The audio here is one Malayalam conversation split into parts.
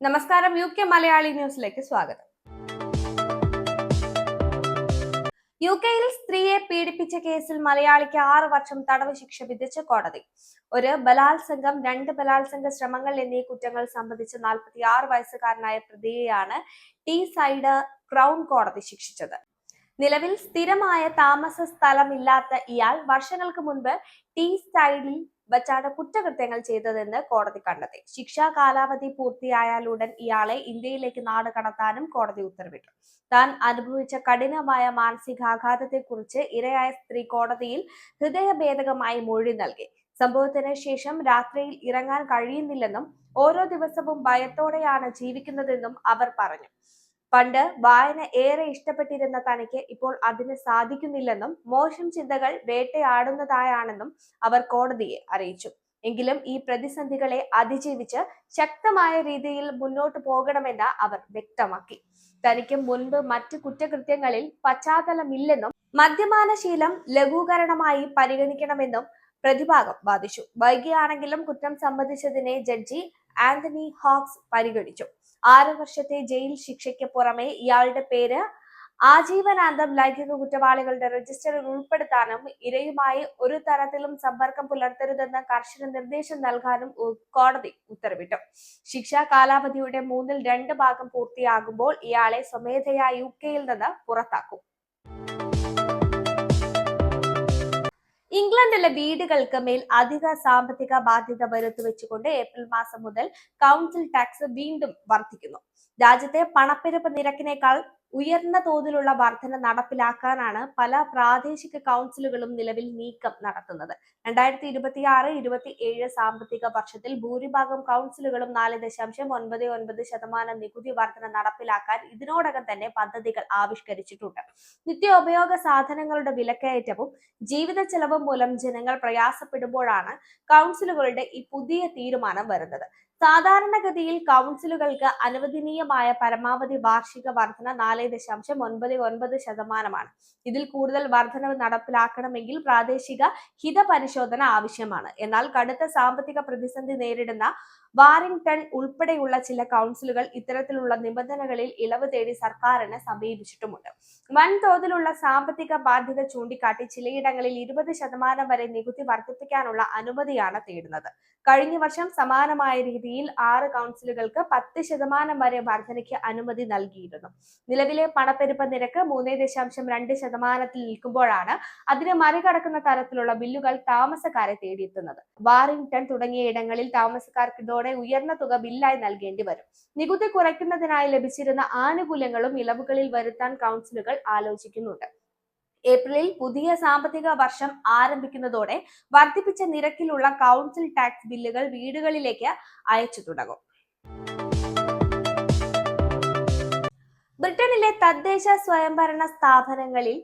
നമസ്കാരം യു കെ മലയാളി ന്യൂസിലേക്ക് സ്വാഗതം. യു കെയിൽ സ്ത്രീയെ പീഡിപ്പിച്ച കേസിൽ മലയാളിക്ക് ആറ് വർഷം തടവ് ശിക്ഷ വിധിച്ച കോടതി. ഒരു ബലാത്സംഗം രണ്ട് ബലാത്സംഗ ശ്രമങ്ങൾ എന്നീ കുറ്റങ്ങൾ സംബന്ധിച്ച് നാൽപ്പത്തി ആറ് വയസ്സുകാരനായ പ്രതിയെയാണ് ടി സൈഡ് ക്രൗൺ കോടതി ശിക്ഷിച്ചത്. നിലവിൽ സ്ഥിരമായ താമസ സ്ഥലമില്ലാത്ത ഇയാൾ വർഷങ്ങൾക്ക് മുൻപ് ടി സൈഡിൽ വച്ചാണ് കുറ്റകൃത്യങ്ങൾ ചെയ്തതെന്ന് കോടതി കണ്ടെത്തി. ശിക്ഷാ കാലാവധി പൂർത്തിയായാലുടൻ ഇയാളെ ഇന്ത്യയിലേക്ക് നാട് കടത്താനും കോടതി ഉത്തരവിട്ടു. താൻ അനുഭവിച്ച കഠിനമായ മാനസികാഘാതത്തെക്കുറിച്ച് ഇരയായ സ്ത്രീ കോടതിയിൽ ഹൃദയഭേദകമായി മൊഴി നൽകി. സംഭവത്തിന് ശേഷം രാത്രിയിൽ ഇറങ്ങാൻ കഴിയുന്നില്ലെന്നും ഓരോ ദിവസവും ഭയത്തോടെയാണ് ജീവിക്കുന്നതെന്നും അവർ പറഞ്ഞു. പണ്ട് വായന ഏറെ ഇഷ്ടപ്പെട്ടിരുന്ന തനിക്ക് ഇപ്പോൾ അതിന് സാധിക്കുന്നില്ലെന്നും മോശം ചിന്തകൾ വേട്ടയാടുന്നതായാണെന്നും അവർ കോടതിയെ അറിയിച്ചു. എങ്കിലും ഈ പ്രതിസന്ധികളെ അതിജീവിച്ച് ശക്തമായ രീതിയിൽ മുന്നോട്ട് പോകണമെന്ന് അവർ വ്യക്തമാക്കി. തനിക്ക് മുൻപ് മറ്റ് കുറ്റകൃത്യങ്ങളിൽ പശ്ചാത്തലമില്ലെന്നും മദ്യപാനശീലം ലഘൂകരണമായി പരിഗണിക്കണമെന്നും പ്രതിഭാഗം വാദിച്ചു. വൈകിയാണെങ്കിലും കുറ്റം സംബന്ധിച്ചതിനെ ജഡ്ജി ആന്റണി ഹോക്സ് പരിഗണിച്ചു. ആറ് വർഷത്തെ ജയിൽ ശിക്ഷയ്ക്ക് പുറമെ ഇയാളുടെ പേര് ആജീവനാന്തം ലൈംഗിക കുറ്റവാളികളുടെ രജിസ്റ്ററിൽ ഉൾപ്പെടുത്താനും ഇരയുമായി ഒരു തരത്തിലും സമ്പർക്കം പുലർത്തരുതെന്ന് കർശന നിർദ്ദേശം നൽകാനും കോടതി ഉത്തരവിട്ടു. ശിക്ഷാ കാലാവധിയുടെ മൂന്നിൽ രണ്ട് ഭാഗം പൂർത്തിയാകുമ്പോൾ ഇയാളെ സ്വമേധയാ യു കെയിൽ നിന്ന് പുറത്താക്കും. ഇംഗ്ലണ്ടിലെ വീടുകൾക്ക് മേൽ അധിക സാമ്പത്തിക ബാധ്യത വരുത്തിവെച്ചുകൊണ്ട് ഏപ്രിൽ മാസം മുതൽ കൗൺസിൽ ടാക്സ് വീണ്ടും വർദ്ധിക്കുന്നു. രാജ്യത്തെ പണപ്പെരുപ്പ് നിരക്കിനേക്കാൾ ഉയർന്ന തോതിലുള്ള വർധന നടപ്പിലാക്കാനാണ് പല പ്രാദേശിക കൗൺസിലുകളും നിലവിൽ നീക്കം നടത്തുന്നത്. രണ്ടായിരത്തി ഇരുപത്തി ആറ് ഇരുപത്തി ഏഴ് സാമ്പത്തിക വർഷത്തിൽ ഭൂരിഭാഗം കൗൺസിലുകളും നാല് ദശാംശം ഒൻപത് ഒൻപത് ശതമാനം നികുതി വർധന നടപ്പിലാക്കാൻ ഇതിനോടകം തന്നെ പദ്ധതികൾ ആവിഷ്കരിച്ചിട്ടുണ്ട്. നിത്യോപയോഗ സാധനങ്ങളുടെ വിലക്കയറ്റവും ജീവിത ചെലവും മൂലം ജനങ്ങൾ പ്രയാസപ്പെടുമ്പോഴാണ് കൗൺസിലുകളുടെ ഈ പുതിയ തീരുമാനം വരുന്നത്. സാധാരണഗതിയിൽ കൗൺസിലുകൾക്ക് അനുവദനീയമായ പരമാവധി വാർഷിക വർധന നാല് ദശാംശം ഒൻപത് ഒൻപത് ശതമാനമാണ്. ഇതിൽ കൂടുതൽ വർധനവ് നടപ്പിലാക്കണമെങ്കിൽ പ്രാദേശിക ഹിതപരിശോധന ആവശ്യമാണ്. എന്നാൽ കടുത്ത സാമ്പത്തിക പ്രതിസന്ധി നേരിടുന്ന വാറിംഗ്ടൺ ഉൾപ്പെടെയുള്ള ചില കൗൺസിലുകൾ ഇത്തരത്തിലുള്ള നിബന്ധനകളിൽ ഇളവ് തേടി സർക്കാരിനെ സമീപിച്ചിട്ടുമുണ്ട്. വൻതോതിലുള്ള സാമ്പത്തിക ബാധ്യത ചൂണ്ടിക്കാട്ടി ചിലയിടങ്ങളിൽ ഇരുപത് ശതമാനം വരെ നികുതി വർദ്ധിപ്പിക്കാനുള്ള അനുമതിയാണ് തേടുന്നത്. കഴിഞ്ഞ വർഷം സമാനമായ രീതിയിൽ ആറ് കൗൺസിലുകൾക്ക് പത്ത് ശതമാനം വരെ വർധനയ്ക്ക് അനുമതി നൽകിയിരുന്നു. നിലവിലെ പണപ്പെരുപ്പ നിരക്ക് മൂന്ന് ദശാംശം രണ്ട് ശതമാനത്തിൽ നിൽക്കുമ്പോഴാണ് അതിനെ മറികടക്കുന്ന തരത്തിലുള്ള ബില്ലുകൾ താമസക്കാരെ തേടിയെത്തുന്നത്. വാറിംഗ്ടൺ തുടങ്ങിയ ഇടങ്ങളിൽ താമസക്കാർക്ക് ഇതോടെ ഉയർന്ന തുക ബില്ലായി നൽകേണ്ടി വരും. നികുതി കുറയ്ക്കുന്നതിനായി ലഭിച്ചിരുന്ന ആനുകൂല്യങ്ങളും ഇളവുകളിൽ വരുത്താൻ കൗൺസിലുകൾ ആലോചിക്കുന്നുണ്ട്. ഏപ്രിലിൽ പുതിയ സാമ്പത്തിക വർഷം ആരംഭിക്കുന്നതോടെ വർദ്ധിപ്പിച്ച നിരക്കിലുള്ള കൗൺസിൽ ടാക്സ് ബില്ലുകൾ വീടുകളിലേക്ക് അയച്ചു തുടങ്ങും. ബ്രിട്ടനിലെ തദ്ദേശ സ്വയംഭരണ സ്ഥാപനങ്ങളിൽ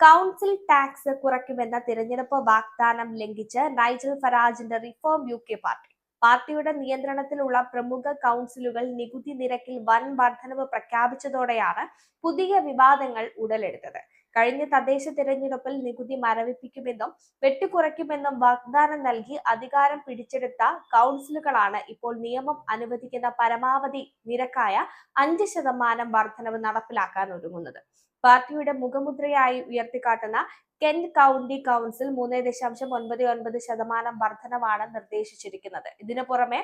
കൗൺസിൽ ടാക്സ് കുറയ്ക്കുമെന്ന തിരഞ്ഞെടുപ്പ് വാഗ്ദാനം ലംഘിച്ച് നൈജൽ ഫറാജിന്റെ റിഫോം യു കെ പാർട്ടി. പാർട്ടിയുടെ നിയന്ത്രണത്തിലുള്ള പ്രമുഖ കൗൺസിലുകൾ നികുതി നിരക്കിൽ വൻ വർധനവ് പ്രഖ്യാപിച്ചതോടെയാണ് പുതിയ വിവാദങ്ങൾ ഉടലെടുത്തത്. കഴിഞ്ഞ തദ്ദേശ തിരഞ്ഞെടുപ്പിൽ നികുതി മരവിപ്പിക്കുമെന്നും വെട്ടിക്കുറയ്ക്കുമെന്നും വാഗ്ദാനം നൽകി അധികാരം പിടിച്ചെടുത്ത കൗൺസിലുകളാണ് ഇപ്പോൾ നിയമം അനുവദിക്കുന്ന പരമാവധി നിരക്കായ അഞ്ച് ശതമാനം വർധനവ് നടപ്പിലാക്കാൻ ഒരുങ്ങുന്നത്. പാർട്ടിയുടെ മുഖമുദ്രയായി ഉയർത്തിക്കാട്ടുന്ന കെന്റ് കൗണ്ടി കൗൺസിൽ മൂന്ന് ദശാംശം ഒൻപത് ഒൻപത് ശതമാനം വർധനവാണ് നിർദ്ദേശിച്ചിരിക്കുന്നത്. ഇതിനു പുറമെ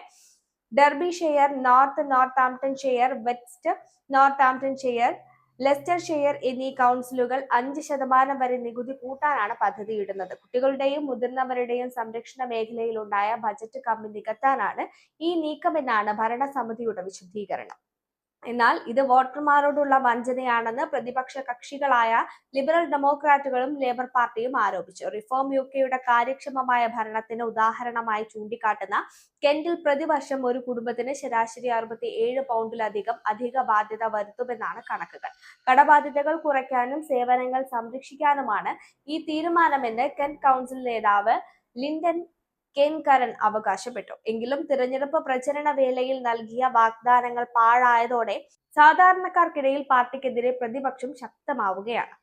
Derbyshire north Northamptonshire west Northamptonshire Leicestershire എന്നീ കൗൺസിലുകൾ അഞ്ച് ശതമാനം വരെ നികുതി കൂട്ടാനാണ് പദ്ധതിയിടുന്നത്. കുട്ടികളുടെയും മുതിർന്നവരുടെയും സംരക്ഷണ മേഖലയിലുണ്ടായ ബജറ്റ് കമ്മി നികത്താനാണ് ഈ നീക്കമെന്നാണ് ഭരണസമിതിയുടെ വിശദീകരണം. എന്നാൽ ഇത് വോട്ടർമാരോടുള്ള വഞ്ചനയാണെന്ന് പ്രതിപക്ഷ കക്ഷികളായ ലിബറൽ ഡെമോക്രാറ്റുകളും ലേബർ പാർട്ടിയും ആരോപിച്ചു. റിഫോം യു കെയുടെ കാര്യക്ഷമമായ ഭരണത്തിന് ഉദാഹരണമായി ചൂണ്ടിക്കാട്ടുന്ന കെന്റിൽ പ്രതിവർഷം ഒരു കുടുംബത്തിന് ശരാശരി അറുപത്തി ഏഴ് പൗണ്ടിലധികം അധിക ബാധ്യത വരുത്തുമെന്നാണ് കണക്കുകൾ. കടബാധ്യതകൾ കുറയ്ക്കാനും സേവനങ്ങൾ സംരക്ഷിക്കാനുമാണ് ഈ തീരുമാനമെന്ന് കെൻ കൗൺസിൽ നേതാവ് ലിൻഡൻ കെൻകരൻ അവകാശപ്പെട്ടു. എങ്കിലും തിരഞ്ഞെടുപ്പ് പ്രചരണ വേളയിൽ നൽകിയ വാഗ്ദാനങ്ങൾ പാഴായതോടെ സാധാരണക്കാർക്കിടയിൽ പാർട്ടിക്കെതിരെ പ്രതിപക്ഷം ശക്തമാവുകയാണ്.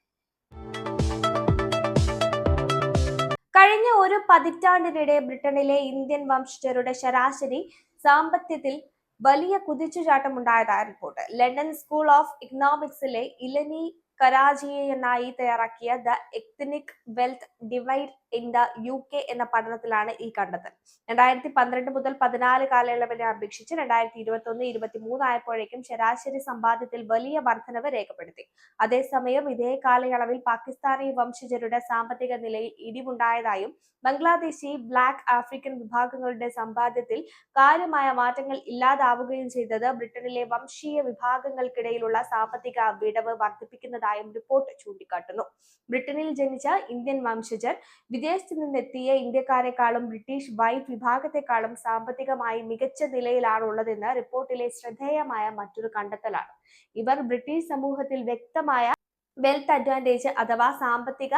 കഴിഞ്ഞ ഒരു പതിറ്റാണ്ടിനിടെ ബ്രിട്ടനിലെ ഇന്ത്യൻ വംശജരുടെ ശരാശരി സാമ്പത്തികത്തിൽ വലിയ കുതിച്ചുചാട്ടമുണ്ടായതായി റിപ്പോർട്ട്. ലണ്ടൻ സ്കൂൾ ഓഫ് ഇക്കണോമിക്സിലെ ഇലനി കരാജിയെന്നായി തയ്യാറാക്കിയ the ethnic wealth divide in the U K എന്ന പഠനത്തിലാണ് ഈ കണ്ടെത്തൽ. രണ്ടായിരത്തി പന്ത്രണ്ട് മുതൽ പതിനാല് കാലയളവിനെ അപേക്ഷിച്ച് രണ്ടായിരത്തി ഇരുപത്തി ഒന്ന് ഇരുപത്തി മൂന്ന് ആയപ്പോഴേക്കും ശരാശരി സമ്പാദ്യത്തിൽ വലിയ വർധനവ് രേഖപ്പെടുത്തി. അതേസമയം ഇതേ കാലയളവിൽ പാകിസ്ഥാനി വംശജരുടെ സാമ്പത്തിക നിലയിൽ ഇടിവുണ്ടായതായും ബംഗ്ലാദേശി ബ്ലാക്ക് ആഫ്രിക്കൻ വിഭാഗങ്ങളുടെ സമ്പാദ്യത്തിൽ കാര്യമായ മാറ്റങ്ങൾ ഇല്ലാതാവുകയും ചെയ്തത് ബ്രിട്ടനിലെ വംശീയ വിഭാഗങ്ങൾക്കിടയിലുള്ള സാമ്പത്തിക വിടവ് വർദ്ധിപ്പിക്കുന്നതായും റിപ്പോർട്ട് ചൂണ്ടിക്കാട്ടുന്നു. ബ്രിട്ടനിൽ ജനിച്ച ഇന്ത്യൻ വംശജർ വിദേശത്ത് നിന്നെത്തിയ ഇന്ത്യക്കാരെക്കാളും ബ്രിട്ടീഷ് വൈറ്റ് വിഭാഗത്തെക്കാളും സാമ്പത്തികമായി മികച്ച നിലയിലാണുള്ളതെന്ന് റിപ്പോർട്ടിലെ ശ്രദ്ധേയമായ മറ്റൊരു കണ്ടെത്തലാണ്. ഇവർ ബ്രിട്ടീഷ് സമൂഹത്തിൽ വ്യക്തമായ വെൽത്ത് അഡ്വാന്റേജ് അഥവാ സാമ്പത്തിക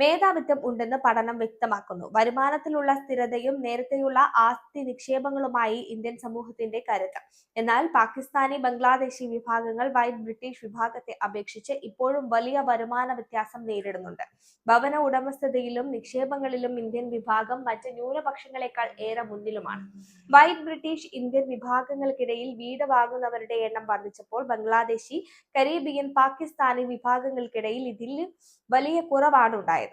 മേധാവിത്വം ഉണ്ടെന്ന് പഠനം വ്യക്തമാക്കുന്നു. വരുമാനത്തിലുള്ള സ്ഥിരതയും നേരത്തെയുള്ള ആസ്തി നിക്ഷേപങ്ങളുമായി ഇന്ത്യൻ സമൂഹത്തിന്റെ കരുത്ത്. എന്നാൽ പാകിസ്ഥാനി ബംഗ്ലാദേശി വിഭാഗങ്ങൾ വൈറ്റ് ബ്രിട്ടീഷ് വിഭാഗത്തെ അപേക്ഷിച്ച് ഇപ്പോഴും വലിയ വരുമാന വ്യത്യാസം നേരിടുന്നുണ്ട്. ഭവന ഉടമസ്ഥതയിലും നിക്ഷേപങ്ങളിലും ഇന്ത്യൻ വിഭാഗം മറ്റ് ന്യൂനപക്ഷങ്ങളെക്കാൾ ഏറെ മുന്നിലുമാണ്. വൈറ്റ് ബ്രിട്ടീഷ് ഇന്ത്യൻ വിഭാഗങ്ങൾക്കിടയിൽ വീട് വാങ്ങുന്നവരുടെ എണ്ണം വർദ്ധിച്ചപ്പോൾ ബംഗ്ലാദേശി കരീബിയൻ പാകിസ്ഥാനി വിഭാഗങ്ങൾക്കിടയിൽ ഇതിൽ വലിയ കുറവാണ് ഉണ്ടായത്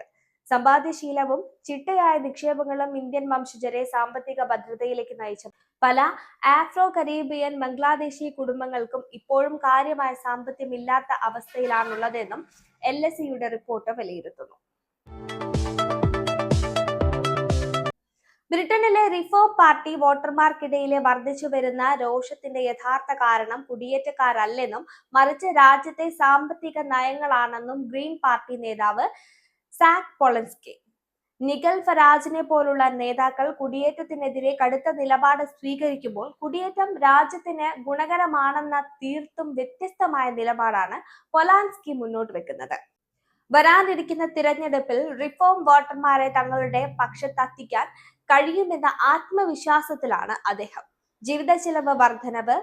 സമ്പാദ്യശീലവും ചിട്ടയായ നിക്ഷേപങ്ങളും ഇന്ത്യൻ വംശജരെ സാമ്പത്തിക ഭദ്രതയിലേക്ക് നയിച്ചു പല ആഫ്രോ കരീബിയൻ ബംഗ്ലാദേശി കുടുംബങ്ങൾക്കും ഇപ്പോഴും കാര്യമായ സാമ്പത്തികമില്ലാത്ത അവസ്ഥയിലാണുള്ളതെന്നും എൽ എസ് സിയുടെ റിപ്പോർട്ട് വിലയിരുത്തുന്നു. ബ്രിട്ടനിലെ റിഫോം പാർട്ടി വോട്ടർമാർക്കിടയിലെ വർദ്ധിച്ചു വരുന്ന രോഷത്തിന്റെ യഥാർത്ഥ കാരണം കുടിയേറ്റക്കാരല്ലെന്നും മറിച്ച് രാജ്യത്തെ സാമ്പത്തിക നയങ്ങളാണെന്നും ഗ്രീൻ പാർട്ടി നേതാവ് സാക് പൊളൻസ്കി. നിഗൽ ഫരാജിനെ പോലുള്ള നേതാക്കൾ കുടിയേറ്റത്തിനെതിരെ കടുത്ത നിലപാട് സ്വീകരിക്കുമ്പോൾ കുടിയേറ്റം രാജ്യത്തിന് ഗുണകരമാണെന്ന തീർത്തും വ്യത്യസ്തമായ നിലപാടാണ് പൊലാൻസ്കി മുന്നോട്ട് വെക്കുന്നത്. വരാനിരിക്കുന്ന തിരഞ്ഞെടുപ്പിൽ റിഫോം വോട്ടർമാരെ തങ്ങളുടെ പക്ഷത്തെത്തിക്കാൻ കഴിയുമെന്ന ആത്മവിശ്വാസത്തിലാണ് അദ്ദേഹം. ജീവിത ചെലവ് വർധനവ്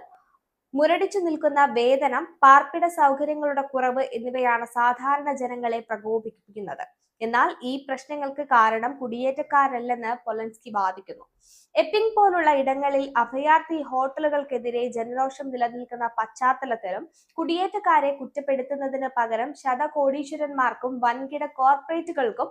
മുരടിച്ചു നിൽക്കുന്ന വേതനം പാർപ്പിട സൗകര്യങ്ങളുടെ കുറവ് എന്നിവയാണ് സാധാരണ ജനങ്ങളെ പ്രകോപിപ്പിക്കുന്നത്. എന്നാൽ ഈ പ്രശ്നങ്ങൾക്ക് കാരണം കുടിയേറ്റക്കാരല്ലെന്ന് പൊലൻസ്കി വാദിക്കുന്നു. എപ്പിംഗ് പോലുള്ള ഇടങ്ങളിൽ അഭയാർത്ഥി ഹോട്ടലുകൾക്കെതിരെ ജനരോഷം നിലനിൽക്കുന്ന പശ്ചാത്തലത്തിലും കുടിയേറ്റക്കാരെ കുറ്റപ്പെടുത്തുന്നതിന് പകരം ശതകോടീശ്വരന്മാർക്കും വൻകിട കോർപ്പറേറ്റുകൾക്കും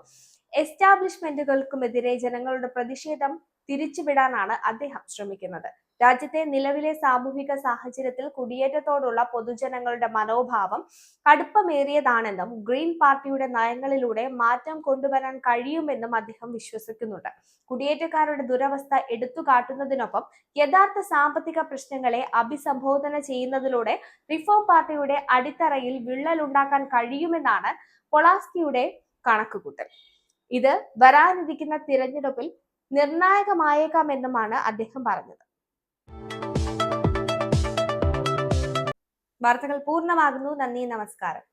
എസ്റ്റാബ്ലിഷ്മെന്റുകൾക്കുമെതിരെ ജനങ്ങളുടെ പ്രതിഷേധം തിരിച്ചുവിടാനാണ് അദ്ദേഹം ശ്രമിക്കുന്നത്. രാജ്യത്തെ നിലവിലെ സാമൂഹിക സാഹചര്യത്തിൽ കുടിയേറ്റത്തോടുള്ള പൊതുജനങ്ങളുടെ മനോഭാവം കടുപ്പമേറിയതാണെന്നും ഗ്രീൻ പാർട്ടിയുടെ നയങ്ങളിലൂടെ മാറ്റം കൊണ്ടുവരാൻ കഴിയുമെന്നും അദ്ദേഹം വിശ്വസിക്കുന്നുണ്ട്. കുടിയേറ്റക്കാരുടെ ദുരവസ്ഥ എടുത്തുകാട്ടുന്നതിനൊപ്പം യഥാർത്ഥ സാമ്പത്തിക പ്രശ്നങ്ങളെ അഭിസംബോധന ചെയ്യുന്നതിലൂടെ റിഫോം പാർട്ടിയുടെ അടിത്തറയിൽ വിള്ളൽ ഉണ്ടാക്കാൻ കഴിയുമെന്നാണ് പൊളാസ്കിയുടെ കണക്കുകൂട്ടൽ. ഇത് വരാനിരിക്കുന്ന തിരഞ്ഞെടുപ്പിൽ നിർണായകമായേക്കാമെന്നുമാണ് അദ്ദേഹം പറഞ്ഞത്. വാർത്തകൾ പൂർണമാകുന്നു. നന്ദി നമസ്കാരം.